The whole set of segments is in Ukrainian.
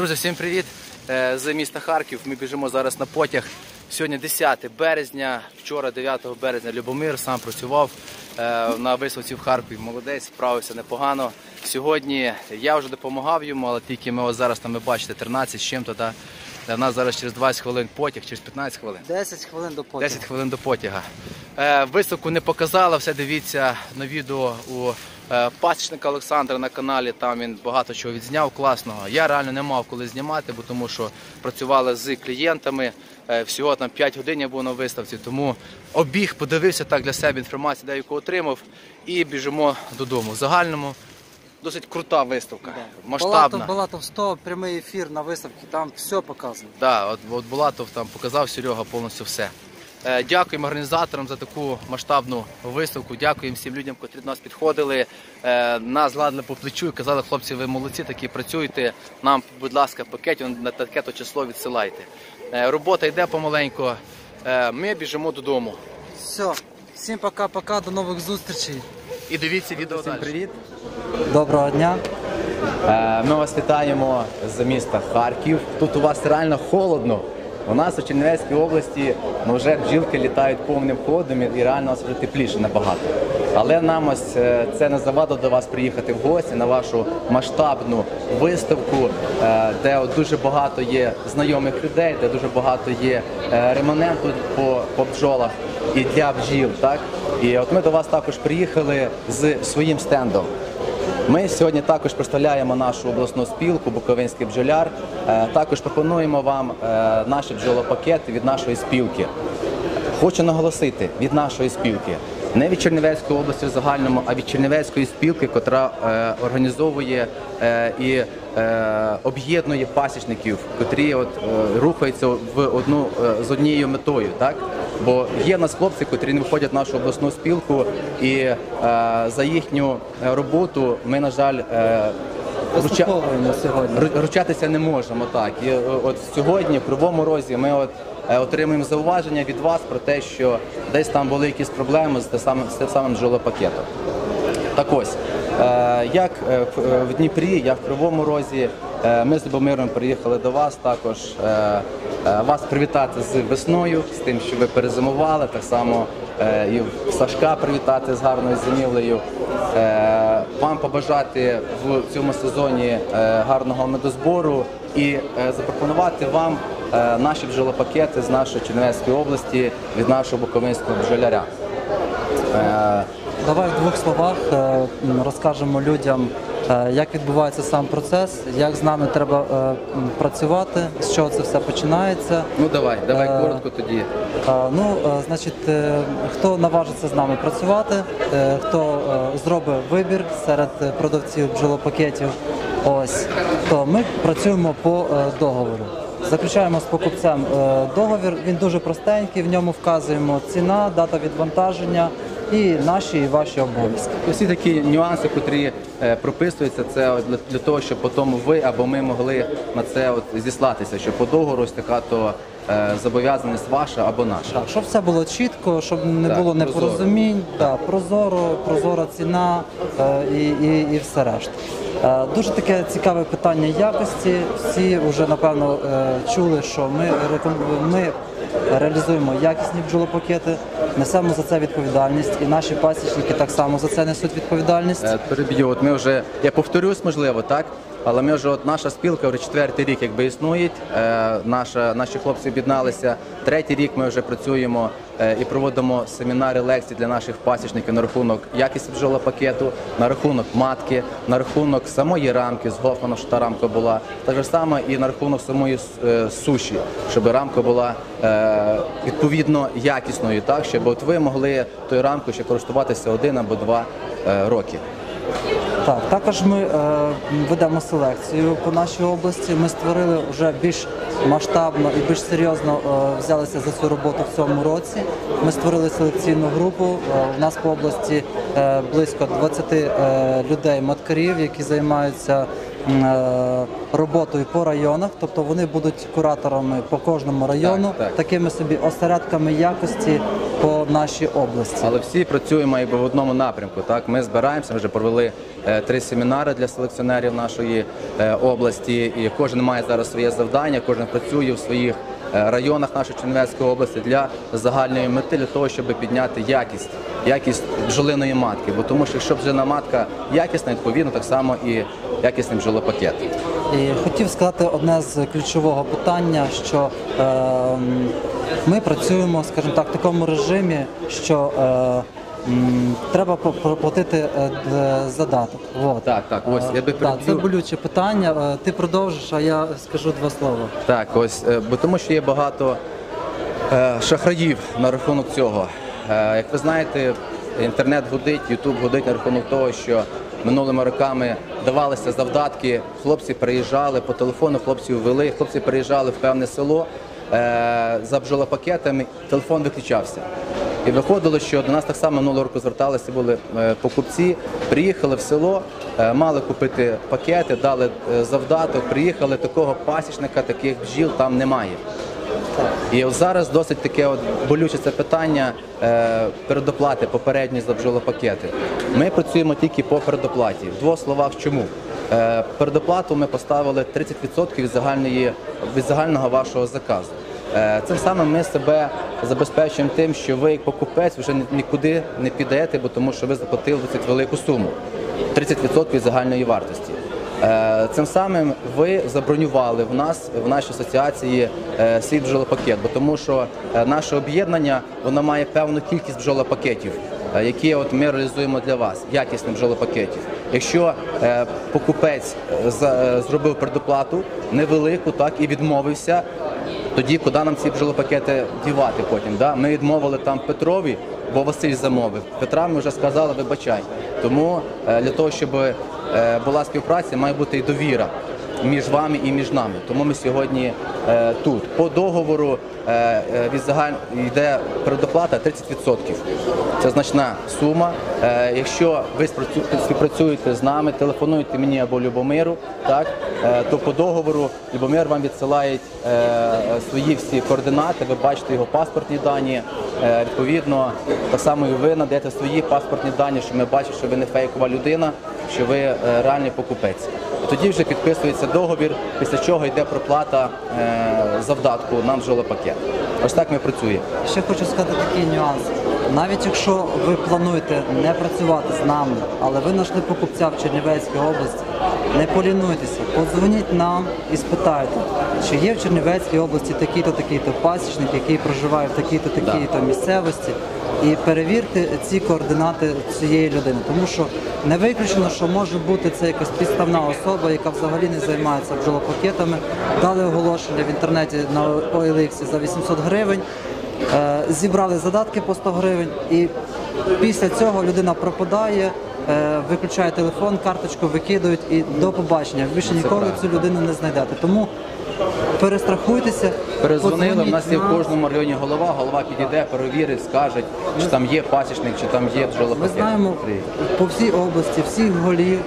Друзі, всім привіт Е, з міста Харків. Ми біжимо зараз на потяг. Сьогодні 10 березня, вчора 9 березня Любомир сам працював е, на виставці в Харкові. Молодець, справився непогано. Сьогодні я вже допомагав йому, але тільки ми ось зараз там ви бачите 13 з чим-то. У нас зараз через 20 хвилин потяг, через 15 хвилин. 10 хвилин до потягу. 10 хвилин до потяга. Е, виставку не показала, все дивіться на відео у е, пасічника Олександра на каналі. Там він багато чого відзняв класного. Я реально не мав коли знімати, бо тому що працювали з клієнтами. Е, всього там 5 годин я був на виставці, тому обіг, подивився так для себе інформацію, деяку отримав, і біжимо додому. В загальному досить крута виставка, масштабна. Балатов, Балатов 100, прямий ефір на виставці, там все показано. Да, от, от Булатов там показав Серега повністю все. Е, Дякуємо організаторам за таку масштабну виставку. Дякуємо всім людям, котрі до нас підходили. е, Нас гладили по плечу і казали, хлопці, ви молодці, такі працюєте. Нам, будь ласка, пакетів на таке то число відсилайте. Е, Робота йде помаленько. Е, Ми біжимо додому. Все. Всім пока-пока, до нових зустрічей. І дивіться відео Всім далі. привіт! Доброго дня. Е, Ми вас вітаємо з міста Харків. Тут у вас реально холодно. У нас у Чернівецькій області ну, вже бджілки літають повним ходом і реально у нас вже тепліше набагато. Але нам ось е, це не завадило до вас приїхати в гості на вашу масштабну виставку, е, де дуже багато є знайомих людей, де дуже багато є ремоненту по, по бджолах і для бджіл. Так? І от ми до вас також приїхали з своїм стендом. Ми сьогодні також представляємо нашу обласну спілку Буковинський бджоляр. Е, Також пропонуємо вам е, наші бджолопакети від нашої спілки. Хочу наголосити від нашої спілки. Не від Чернівецької області в загальному, а від Чернівецької спілки, котра е, організовує і об'єднує пасічників, котрі от, рухаються в одну з однією метою. Бо є в нас хлопці, котрі не входять в нашу обласну спілку, і е, за їхню е, роботу ми, на жаль, е, руча- сьогодні. Ручатися не можемо так. І е, от сьогодні, в Кривому Розі, ми от е, отримуємо зауваження від вас про те, що десь там були якісь проблеми з тим самим з тим самим жилопакетом. Так ось, як в Дніпрі, як в Кривому Розі, ми з Любомиром приїхали до вас також е, е, вас привітати з весною, з тим, що ви перезимували, так само е, і Сашка привітати з гарною зимівлею. Е, Вам побажати в цьому сезоні е, гарного медозбору і е, запропонувати вам е, наші бджолопакети з нашої Чернівецької області від нашого буковинського бджоляря. Е, Давай в двох словах е, розкажемо людям, е, як відбувається сам процес, як з нами треба е, працювати, з чого це все починається. Ну давай, давай Е, коротко тоді. Е, Ну, е, значить, е, хто наважиться з нами працювати, е, хто е, зробить вибір серед е, продавців бджолопакетів, ось, то ми працюємо по е, договору. Заключаємо з покупцем е, договір, він дуже простенький, в ньому вказуємо ціна, дата відвантаження і наші і ваші обов'язки. Всі такі нюанси, котрі е, прописуються, це для, того, щоб потім ви або ми могли на це от зіслатися, що по договору ось така то е, зобов'язаність ваша або наша. Так, щоб все було чітко, щоб не Так, було прозоро. непорозумінь, так, прозоро, прозора ціна е, і, і, і все решта. Дуже таке цікаве питання якості. Всі вже напевно чули, що ми, ми реалізуємо якісні бджолопакети, несемо за це відповідальність, і наші пасічники так само за це несуть відповідальність. Е, Переб'ю, ми вже, я повторюсь, можливо, так? Але ми вже от наша спілка вже четвертий рік якби існує. Е, наша, наші хлопці об'єдналися. Третій рік ми вже працюємо е, і проводимо семінари, лекції для наших пасічників на рахунок якісті бджолопакету, на рахунок матки, на рахунок самої рамки з Гофмана, щоб та рамка була. Так же само і на рахунок самої е, суші, щоб рамка була відповідно якісною, так щоб от ви могли тою рамкою ще користуватися один або два роки. Так, також ми е, ведемо селекцію по нашій області. Ми створили вже більш масштабно і більш серйозно е, взялися за цю роботу в цьому році. Ми створили селекційну групу. Е, у нас по області близько 20 е, людей маткарів, які займаються роботою по районах, тобто вони будуть кураторами по кожному району, Так, так. такими собі осередками якості по нашій області. Але всі працюємо якби в одному напрямку. Так, ми збираємося, ми вже провели е, три семінари для селекціонерів нашої е, області. І кожен має зараз своє завдання, кожен працює в своїх е, районах нашої Чернівецької області для загальної мети, для того, щоб підняти якість, якість бджолиної матки. Бо тому що якщо бджолина матка якісна, відповідно так само і якісний бджолопакет. І хотів сказати одне з ключового питання, що е, ми працюємо, скажімо так, в такому режимі, що е, м, треба по- проплатити е, д- задаток. Вот. Так, так, ось, я би Е, так, це переб'ю. болюче питання. Е, Ти продовжиш, а я скажу два слова. Так, ось, е, бо тому що є багато е, шахраїв на рахунок цього. Е, Як ви знаєте, інтернет гудить, Ютуб гудить на рахунок того, що минулими роками давалися завдатки, хлопці приїжджали по телефону, хлопців вели, хлопці приїжджали в певне село е, за бджолопакетами, телефон виключався. І виходило, що до нас так само минулого року зверталися були е, покупці, приїхали в село, е, мали купити пакети, дали е, завдаток, приїхали такого пасічника, таких бджіл там немає. І от зараз досить таке от болюче це питання е, передоплати попередньої за бджолопакети. Ми працюємо тільки по передоплаті. В двох словах чому? Е, передоплату ми поставили 30% від, загальної, від загального вашого заказу. Е, Цим самим ми себе забезпечуємо тим, що ви, як покупець, вже ні- нікуди не підете, бо тому що ви заплатили досить велику суму 30% від загальної вартості. Е, Цим самим ви забронювали в нас в нашій асоціації е, свій бджолопакет, бо тому що наше об'єднання воно має певну кількість бджолопакетів, які от ми реалізуємо для вас, якісних бджолопакетів. Якщо покупець зробив предоплату невелику, так і відмовився, тоді куди нам ці бджолопакети дівати потім? Да? Ми відмовили там Петрові, бо Василь замовив. Петра ми вже сказали, вибачай. Тому е, для того, щоб е, була співпраця, має бути і довіра між вами і між нами. Тому ми сьогодні е, тут. По договору е, е, від загаль... йде передоплата 30%. Це значна сума. Е, якщо ви співпрацюєте з нами, телефонуєте мені або Любомиру, так, е, то по договору Любомир вам відсилає е, свої всі координати, ви бачите його паспортні дані. Е, відповідно, так само і ви надаєте свої паспортні дані, щоб ми бачимо, що ви не фейкова людина, що ви е, реальний покупець. Тоді вже підписується договір, після чого йде проплата е, завдатку на бджолопакет. Ось так ми працюємо. Ще хочу сказати такий нюанс. Навіть якщо ви плануєте не працювати з нами, але ви знайшли покупця в Чернівецькій області, не полінуйтеся, подзвоніть нам і спитайте, чи є в Чернівецькій області такий-то, такий-то пасічник, який проживає в такій-то, такій-то місцевості, і перевірте ці координати цієї людини. Тому що не виключено, що може бути це якась підставна особа, яка взагалі не займається бджолопакетами. Дали оголошення в інтернеті на OLX за 800 гривень. Е, зібрали задатки по 100 гривень, і після цього людина пропадає, е, виключає телефон, карточку викидають і до побачення. Більше ніколи цю людину не знайдете. Тому перестрахуйтеся. Перезвонили, в нас є в кожному районі голова, голова підійде, перевірить, скаже, чи там є пасічник, чи там є Ми знаємо по всій області, всіх голів,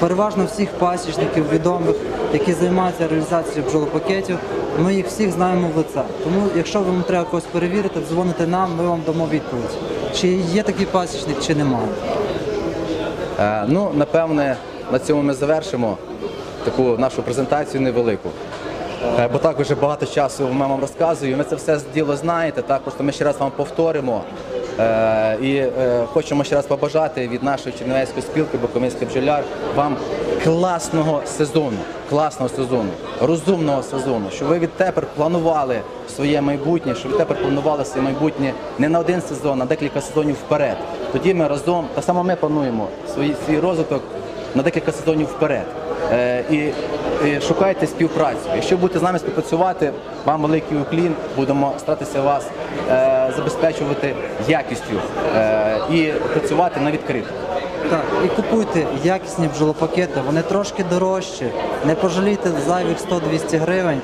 переважно всіх пасічників відомих, які займаються реалізацією бджолопакетів. Ми їх всіх знаємо в лице. Тому, якщо вам треба когось перевірити, дзвоните нам, ми вам дамо відповідь. Чи є такий пасічник, чи немає. Е, Ну, напевне, на цьому ми завершимо таку нашу презентацію невелику. Е, Бо так вже багато часу ми вам розказую. Ми це все діло знаєте. Так, просто ми ще раз вам повторимо. Е, І хочемо ще раз побажати від нашої Чернівецької спілки Бокомінський бджоляр вам класного сезону, класного сезону, розумного сезону, щоб ви відтепер планували своє майбутнє, щоб ви тепер планували своє майбутнє не на один сезон, а декілька сезонів вперед. Тоді ми разом, так само ми плануємо свій, свій розвиток на декілька сезонів вперед. Е, і, і шукайте співпрацю. Якщо будете з нами співпрацювати, вам великий уклін, будемо старатися вас е, забезпечувати якістю е, і працювати на відкрито. Так, і купуйте якісні бджолопакети, вони трошки дорожчі. Не пожалійте зайвих 100-200 гривень,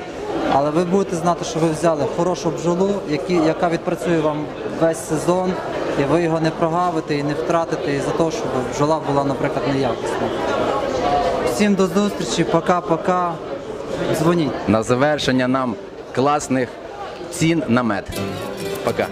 але ви будете знати, що ви взяли хорошу бджолу, яка відпрацює вам весь сезон, і ви його не прогавите і не втратите із-за того, щоб бджола була, наприклад, неякісна. Всім до зустрічі, пока-пока. Дзвоніть. На завершення нам класних цін на мед. Пока.